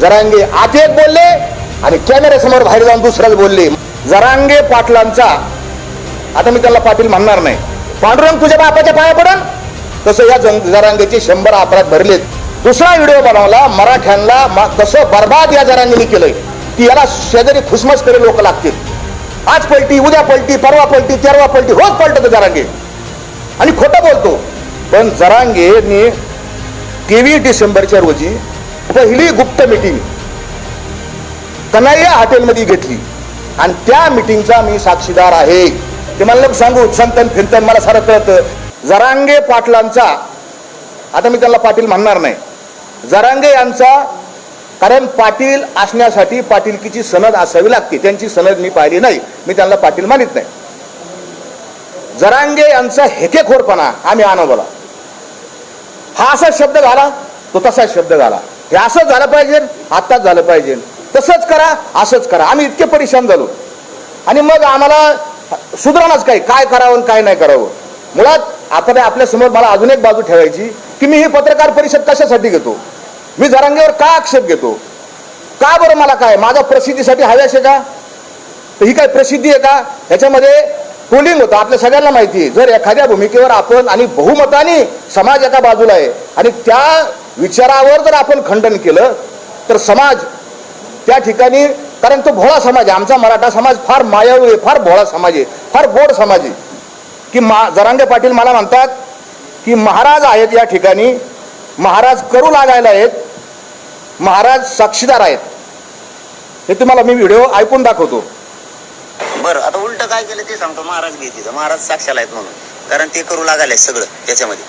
जरांगे आत एक बोलले आणि कॅमेऱ्यासमोर बाहेर जाऊन दुसऱ्याला बोलले जरांगे पाटलांचा आता मी त्याला पाटील म्हणणार नाही. पांडुरंग तुझ्या बापाच्या पाया पडन? तसं या जंग- जरांगेचे शंभर अपराध भरलेत. दुसरा व्हिडिओ बनवला मराठ्यांना कसं बर्बाद या जरांगेने केलंय. की याला शेजारी खुसमस करे लोक लागतील. आज पलटी उद्या पलटी परवा पलटी तेरवा पलटी होत पलटत जरांगे. आणि खोटं बोलतो. पण जरांगेने तेवीस डिसेंबरच्या रोजी पहिली गुप्त मिटिंग कन्हैया हॉटेलमध्ये घेतली. आणि त्या मिटिंगचा मी साक्षीदार आहे. ते मला लोक सांगू संतन फिरतन मला सारं कळतं. जरांगे पाटलांचा आता मी त्याला पाटील म्हणणार नाही. जरांगे यांचा कारण पाटील असण्यासाठी पाटीलकीची सनद असावी लागते. त्यांची सनद मी पाहिली नाही. मी त्यांना पाटील मानित नाही. जरांगे यांचा हेकेखोरपणा आम्ही अनुभवला हा असा शब्द घाला तो तसाच शब्द घाला हे असंच झालं पाहिजे आत्ताच झालं पाहिजे. तसंच करा असंच करा. आम्ही इतके परेशान झालो. आणि मग आम्हाला सुधारणाच काय काय करावं आणि काय नाही करावं. मुळात आता आपल्यासमोर मला अजून एक बाजू ठेवायची की मी ही पत्रकार परिषद कशासाठी घेतो? मी जरांगेवर का आक्षेप घेतो? का बरं मला काय? माझ्या प्रसिद्धीसाठी हव्यास आहे का? तर ही काय प्रसिद्धी आहे का? ह्याच्यामध्ये पोलिंग होतं आपल्या सगळ्यांना माहिती आहे. जर एखाद्या भूमिकेवर आपण आणि बहुमताने समाज एका बाजूला आहे आणि त्या विचारावर जर आपण खंडन केलं तर समाज त्या ठिकाणी कारण तो भोळा समाज आहे. आमचा मराठा समाज फार मायाळू आहे फार भोळा समाज आहे फार बोड समाज आहे. की मा जरांगे पाटील मला म्हणतात की महाराज आहेत या ठिकाणी महाराज करू लागायला आहेत महाराज साक्षीदार आहेत. हे तुम्हाला मी व्हिडिओ ऐकून दाखवतो. बरं आता उलट काय केलं ते सांगतो महाराज भीतीचं महाराज साक्षाला आहेत म्हणून. कारण ते करू लागायला सगळं त्याच्यामध्ये.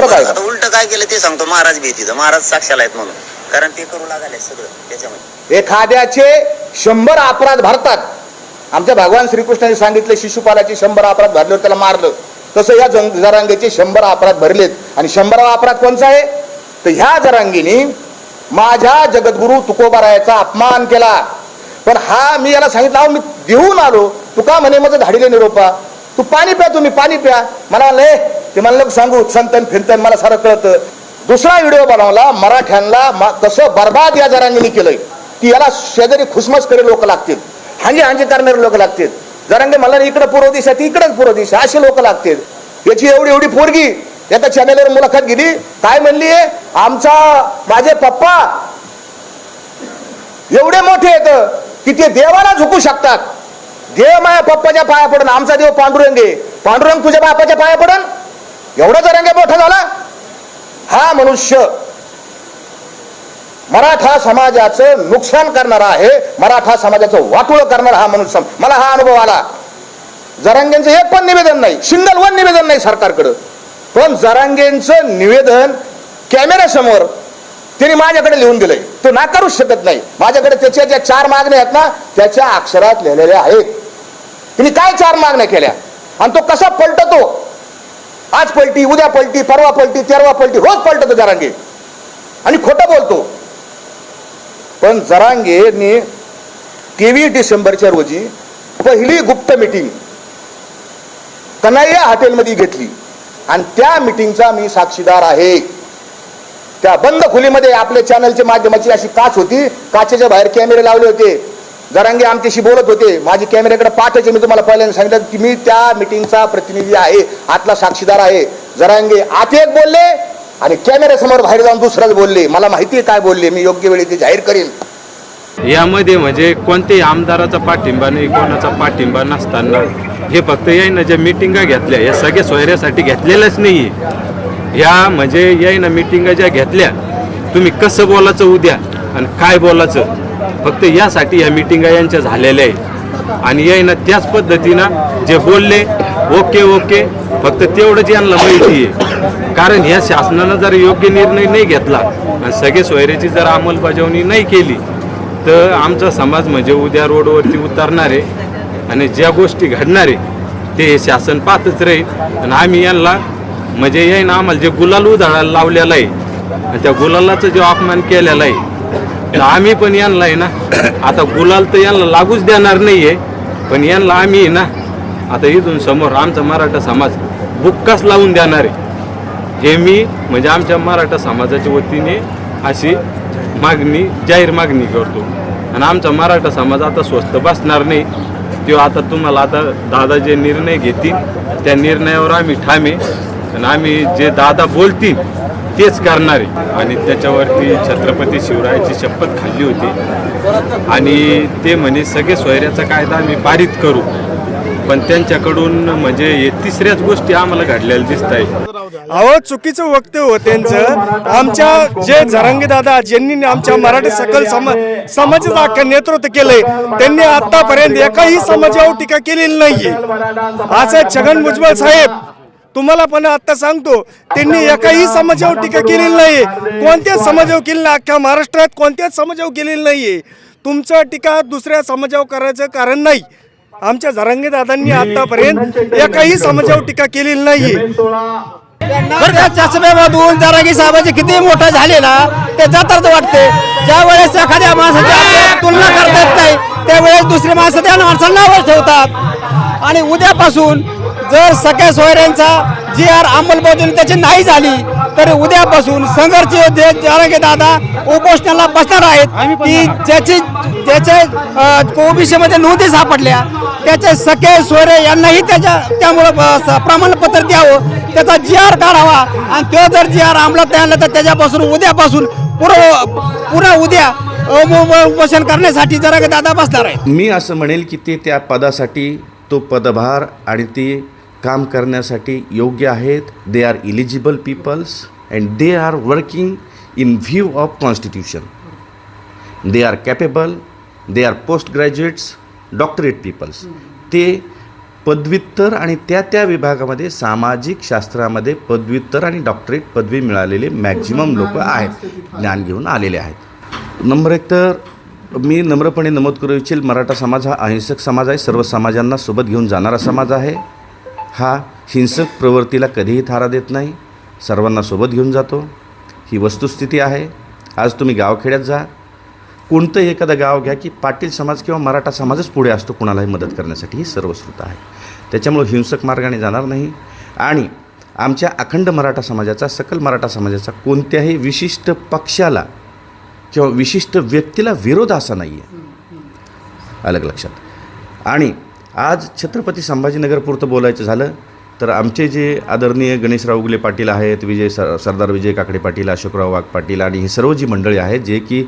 परत आहे आता उलट काय केलं ते सांगतो महाराज भीतीचं महाराज साक्षाला आहेत म्हणून. कारण ते करू लागायला सगळं त्याच्यामध्ये. एखाद्याचे शंभर अपराध भरतात. आमच्या भगवान श्रीकृष्णाने सांगितले शिशुपालाचे शंभर अपराध भरल्यावर त्याला मारलं. तसं या जंग जरांगेचे शंभर अपराध भरलेत. आणि शंभरावा अपराध कोणचा आहे? तर ह्या जरांगीने माझ्या जगद्गुरु तुकोबारायाचा अपमान केला. पण हा मी याला सांगितलं अहो मी देऊन आलो. तू का म्हणे माझं धाडीले निरोपा. तू पाणी प्या तुम्ही पाणी प्या. मला म्हणलं, "ए, ते मला लोक सांगू संतन फिरतन मला सारं कळतं. दुसरा व्हिडिओ बनवला मराठ्यांना कसं बर्बाद या जरांगीने केलंय. की याला शेजारी खुसमस करे लोक लागतील हांजी हांजी करणारे लोक लागतील. जरांगे मला इकडं पूर्व दिशा ती इकडेच पूर्व दिशा असे लोक लागतील. याची एवढी एवढी पोरगी एका चॅनेलवर मुलाखत गेली. काय म्हणली आमचा माझे पप्पा एवढे मोठे आहेत की ते देवाला झुकू शकतात. देव माझ्या पप्पाच्या पाया पडन आमचा देव पांडुरंग आहे. पांडुरंग तुझ्या बापाच्या पाया पडन एवढा जरंगे मोठा झाला हा मनुष्य मराठा समाजाचं नुकसान करणारा आहे मराठा समाजाचं वाटोळ करणारा हा मनुष्य मला हा अनुभव आला. जरांगेंचं एक पण निवेदन नाही सिंगल वन निवेदन नाही सरकारकडं. पण जरांगेंचं निवेदन कॅमेऱ्यासमोर त्यांनी माझ्याकडे लिहून दिलंय. तो नाकारूच शकत नाही. माझ्याकडे त्याच्या ज्या चार मागण्या आहेत ना त्याच्या अक्षरात लिहिलेल्या आहेत. त्यांनी काय चार मागण्या केल्या? आणि तो कसा पलटतो? आज पलटी उद्या पलटी परवा पलटी तेरवा पलटी रोज पलटतो जरांगे. आणि खोटं बोलतो. पण जरांगेने तेवीस डिसेंबरच्या रोजी पहिली गुप्त मिटिंग कन्हैया हॉटेलमध्ये घेतली. आणि त्या मिटिंगचा मी साक्षीदार आहे. त्या बंद खोलीमध्ये आपल्या चॅनलच्या माध्यमाची अशी काच होती. काचेच्या बाहेर कॅमेरे लावले होते. जरांगे आमच्याशी बोलत होते. माझी कॅमेऱ्याकडे पाठायचे मी तुम्हाला पहिल्यांदा सांगितलं की मी त्या मिटिंगचा प्रतिनिधी आहे. आतला साक्षीदार आहे. जरांगे आत एक बोलले आणि कॅमेऱ्यासमोर बाहेर जाऊन दुसराच बोलले. मला माहिती आहे काय बोलले. मी योग्य वेळी ते जाहीर करेन. यामध्ये म्हणजे कोणत्याही आमदाराचा पाठिंबा नाही कोणाचा पाठिंबा नसताना. हे फक्त यायनं ज्या मिटिंगा घेतल्या या सगळ्या सोयऱ्यासाठी घेतलेल्याच नाही. ह्या म्हणजे यायनं मिटिंगा ज्या घेतल्या तुम्ही कसं बोलायचं उद्या आणि काय बोलायचं? फक्त यासाठी या मिटिंगा यांच्या झालेल्या आहे आणि यायनं त्याच पद्धतीनं जे बोलले ओके ओके फक्त तेवढंच यांना माहिती आहे. कारण ह्या शासनानं जर योग्य निर्णय नाही घेतला आणि सगळे सोयऱ्याची जर अंमलबजावणी नाही केली तर आमचा समाज म्हणजे उद्या रोडवरती उतरणार आहे आणि ज्या गोष्टी घडणार आहे ते शासन पाहतच राहील. आणि आम्ही यांना म्हणजे यायनं आम्हाला जे गुलाल उधळायला लावलेला आहे आणि त्या गुलालाचा जो अपमान केलेला आहे तर आम्ही पण यांना आहे ना आता गुलाल तर यांना लागूच देणार नाही आहे पण यांना आम्ही आहे ना आता इथून समोर आमचा मराठा समाज बुक्काच लावून देणार आहे. हे मी म्हणजे आमच्या मराठा समाजाच्या वतीने अशी मागणी जाहीर मागणी करतो. आणि आमचा मराठा समाज आता स्वस्त बसणार नाही. तो आता तुम्हाला आता दादा जे निर्णय घेतील त्या निर्णयावर आम्ही ठामे आणि आम्ही जे दादा बोलतील तेच करणार. आहे आणि त्याच्यावरती छत्रपती शिवरायाची शपथ खाल्ली होती. आणि ते म्हणे सगळे सोयऱ्याचा कायदा आम्ही पारित करू. पण त्यांच्याकडून म्हणजे तिसऱ्याच गोष्टी आम्हाला घडलेल्या दिसत आहे अहो चुकीचं वक्तव्य हो त्यांचं. आमच्या जे झरंगे दादा ज्यांनी आमच्या मराठी सकल समाज समाजाचं अख्खं नेतृत्व केलंय त्यांनी आतापर्यंत एकाही समाजावर टीका केलेली नाहीये. असं छगन भुजबळ साहेब तुम्हाला पण आता सांगतो त्यांनी एकाही समाजावर टीका केलेली नाहीये कोणत्याच समाजावर केली नाही. अख्ख्या महाराष्ट्रात कोणत्याच समाजावर केलेली नाहीये. तुमचं टीका दुसऱ्या समाजावर करायचं कारण नाही. आमच्या झरंगे दादांनी आतापर्यंत एकाही समाजावर टीका केलेली नाहीये. बरं का चष्म्यामधून जरांगी साहेबाचे किती मोठं झाले ना ते जाताच वाटते. ज्या वेळेस एखाद्या माणसाची आपल्याला तुलना करता येत नाही त्यावेळेस दुसऱ्या माणसं त्या माणसाला ठेवतात. आणि उद्यापासून जर सगळ्या सोयऱ्यांचा जी आर अंमलबजावणी त्याची नाही झाली तर उद्यापासून संघर्ष जरांगे दादा उपोषणाला बसणार आहेत. की ज्याची ज्याच्या ओबीसी मध्ये नोंदी सापडल्या त्याचे सखे सोयरे यांनाही त्याच्या त्यामुळं प्रमाणपत्र द्यावं त्याचा जी आर काढावा आणि तो जर जी आर अंमलात नाही आणला तर त्याच्यापासून उद्यापासून पुरं पुन्हा उद्या उपोषण करण्यासाठी जरा दादा बसणार आहे मी असं म्हणेल की ते त्या पदासाठी तो पदभार आणि ते काम करण्यासाठी योग्य आहेत. They are eligible peoples and they are working in view of constitution they are capable they are post graduates doctorate peoples ते पदव्युत्तर आणि त्या त्या विभागामध्ये सामाजिक शास्त्रामध्ये पदव्युत्तर आणि डॉक्टरेट पदवी मिळालेले मॅक्झिमम लोक आहेत. ज्ञान घेऊन आलेले आहेत. नंबर एक तर मी नम्रपणे नमूद करू इच्छिल मराठा समाज हा अहिंसक समाज आहे. सर्व समाजांना सोबत घेऊन जाणारा समाज आहे. हा हिंसक प्रवृत्तीला कधीही थारा देत नाही. सर्वांना सोबत घेऊन जातो. ही वस्तुस्थिती आहे. आज तुम्ही गावखेड्यात जा. कोणतंही एखादं गाव घ्या की पाटील समाज किंवा मराठा समाजच पुढे असतो कुणालाही मदत करण्यासाठी. ही सर्वश्रुत आहे. त्याच्यामुळं हिंसक मार्गाने जाणार नाही. आणि आमच्या अखंड मराठा समाजाचा सकल मराठा समाजाचा कोणत्याही विशिष्ट पक्षाला किंवा विशिष्ट व्यक्तीला विरोध असा नाही आहे अलग लक्षात. आणि आज छत्रपती संभाजीनगरपुरतं बोलायचं झालं तर आमचे जे आदरणीय गणेशराव उगले पाटील आहेत विजय सर सरदार विजय काकडे पाटील अशोकराव वाघ पाटील आणि ही सर्व जी मंडळी आहेत जे की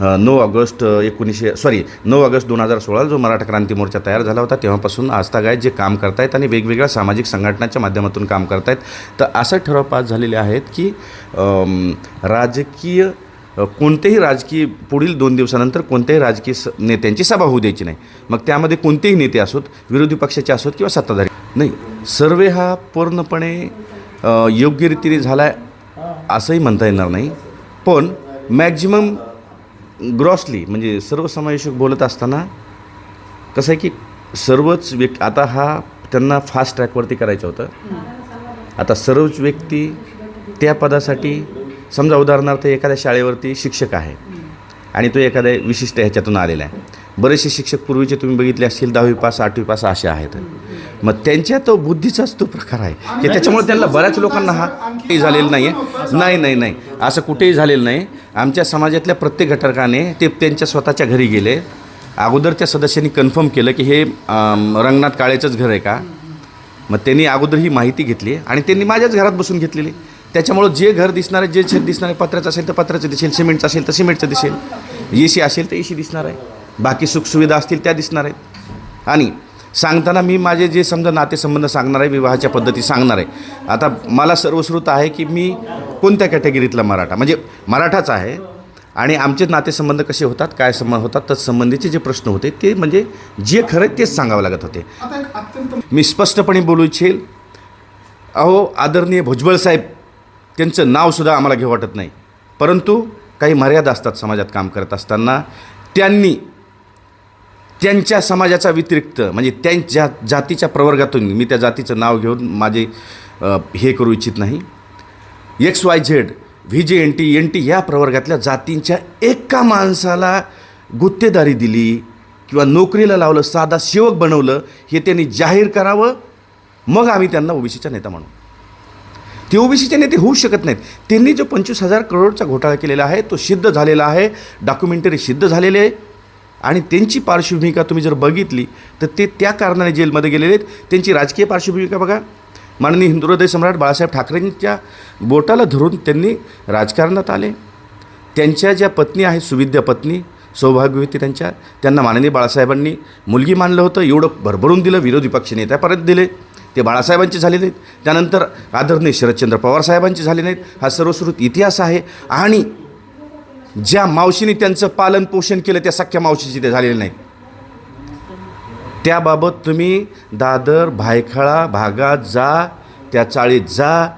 नऊ ऑगस्ट एकोणीसशे सॉरी नऊ ऑगस्ट दोन हजार सोळा जो मराठा क्रांती मोर्चा तयार झाला होता तेव्हापासून आजतागायत जे काम करतायत आणि वेगवेगळ्या सामाजिक संघटनाच्या माध्यमातून काम करतायत. तर असा ठराव पास झालेले आहेत की राजकीय कोणतेही राजकीय पुढील दोन दिवसानंतर कोणत्याही राजकीय स नेत्यांची सभा होऊ द्यायची नाही. मग त्यामध्ये कोणतेही नेते असोत विरोधी पक्षाचे असोत किंवा सत्ताधारी. नाही सर्वे हा पूर्णपणे योग्य रीतीने झाला आहे असंही म्हणता येणार नाही. पण मॅक्झिमम ग्रॉसली म्हणजे सर्वसमावेशक बोलत असताना कसं आहे की सर्वच व्यक्ती आता हा त्यांना फास्ट ट्रॅकवरती करायचं होतं. आता सर्वच व्यक्ती त्या पदासाठी समजा उदाहरणार्थ एखाद्या शाळेवरती शिक्षक आहे आणि तो एखाद्या विशिष्ट ह्याच्यातून आलेला आहे. बरेचसे शिक्षक पूर्वीचे तुम्ही बघितले असतील दहावी पास आठवी पास असे आहेत. मग त्यांच्या तो बुद्धीचाच तो प्रकार आहे. की त्याच्यामुळे त्यांना बऱ्याच लोकांना हा काही झालेलं नाही आहे नाही नाही नाही. असं कुठेही झालेलं नाही. आमच्या समाजातल्या प्रत्येक घटकाने ते त्यांच्या स्वतःच्या घरी गेले. अगोदर त्या सदस्यांनी कन्फर्म केलं की हे रंगनाथ काळेचंच घर आहे का? मग त्यांनी अगोदर ही माहिती घेतली आणि त्यांनी माझ्याच घरात बसून घेतलेली. त्याच्यामुळं जे घर दिसणार आहे जे छत दिसणार आहे पत्र्याचं असेल तर पत्र्याचं दिसेल सिमेंटचं असेल तर सिमेंटचं दिसेल. ए सी असेल तर ए सी दिसणार आहे. बाकी सुखसुविधा असतील त्या दिसणार आहेत. आणि सांगताना मी माझे जे समजा नातेसंबंध सांगणार आहे विवाहाच्या पद्धती सांगणार आहे. आता मला सर्वश्रुत आहे की मी कोणत्या कॅटेगरीतला मराठा? म्हणजे मराठाच आहे. आणि आमचे नातेसंबंध कसे होतात काय संबंध होतात तर संबंधीचे जे प्रश्न होते ते म्हणजे जे खरं आहे तेच सांगावं लागत होते. मी स्पष्टपणे बोलू इच्छेल. अहो आदरणीय भुजबळ साहेब त्यांचं नावसुद्धा आम्हाला घेऊ वाटत नाही. परंतु काही मर्यादा असतात समाजात काम करत असताना. त्यांनी त्यांच्या समाजाचा व्यतिरिक्त म्हणजे त्यांच्या जातीच्या प्रवर्गातून मी त्या जातीचं नाव घेऊन माझे हे करू इच्छित नाही. X Y Z V J N T N T या प्रवर्गातल्या जातींच्या एका माणसाला गुत्तेदारी दिली किंवा नोकरीला लावलं साधा सेवक बनवलं हे त्यांनी जाहीर करावं. मग आम्ही त्यांना ओबीसीचा नेता म्हणू. ते ओबीसीचे नेते होऊ शकत नाहीत. त्यांनी जो पंचवीस हजार करोडचा घोटाळा केलेला आहे तो सिद्ध झालेला आहे. डॉक्युमेंटरी सिद्ध झालेले आहे. आणि त्यांची पार्श्वभूमिका तुम्ही जर बघितली तर ते त्या कारणाने जेलमध्ये गेलेले आहेत. त्यांची राजकीय पार्श्वभूमिका बघा. माननीय हिंदू हृदय सम्राट बाळासाहेब ठाकरेंच्या बोटाला धरून त्यांनी राजकारणात आले. त्यांच्या ज्या पत्नी आहेत सुविद्या पत्नी सौभाग्यवती त्यांच्या त्यांना माननीय बाळासाहेबांनी मुलगी मानलं होतं. एवढं भरभरून दिलं विरोधी पक्ष नेत्यापर्यंत दिले. ते बाळासाहेबांचे झाले नाहीत. त्यानंतर आदरणीय शरदचंद्र पवार साहेबांचे झाले नाहीत. हा सर्वश्रुत इतिहास आहे. आणि ज्या मावशीने त्यांचं पालन पोषण केलं त्या सख्या मावशीचे ते झालेले नाहीत. त्याबाबत तुम्ही दादर भायखळा भागात जा त्या चाळीत जा.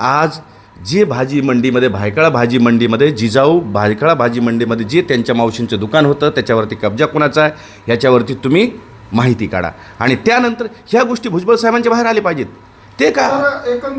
आज जे भाजी मंडीमध्ये भायखळा भाजी मंडीमध्ये जिजाऊ भायखळा भाजी मंडीमध्ये जे त्यांच्या मावशींचं दुकान होतं त्याच्यावरती कब्जा कोणाचा आहे? ह्याच्यावरती तुम्ही माहिती काढा. आणि त्यानंतर ह्या गोष्टी भुजबळ साहेबांच्या बाहेर आल्या पाहिजेत. ते का?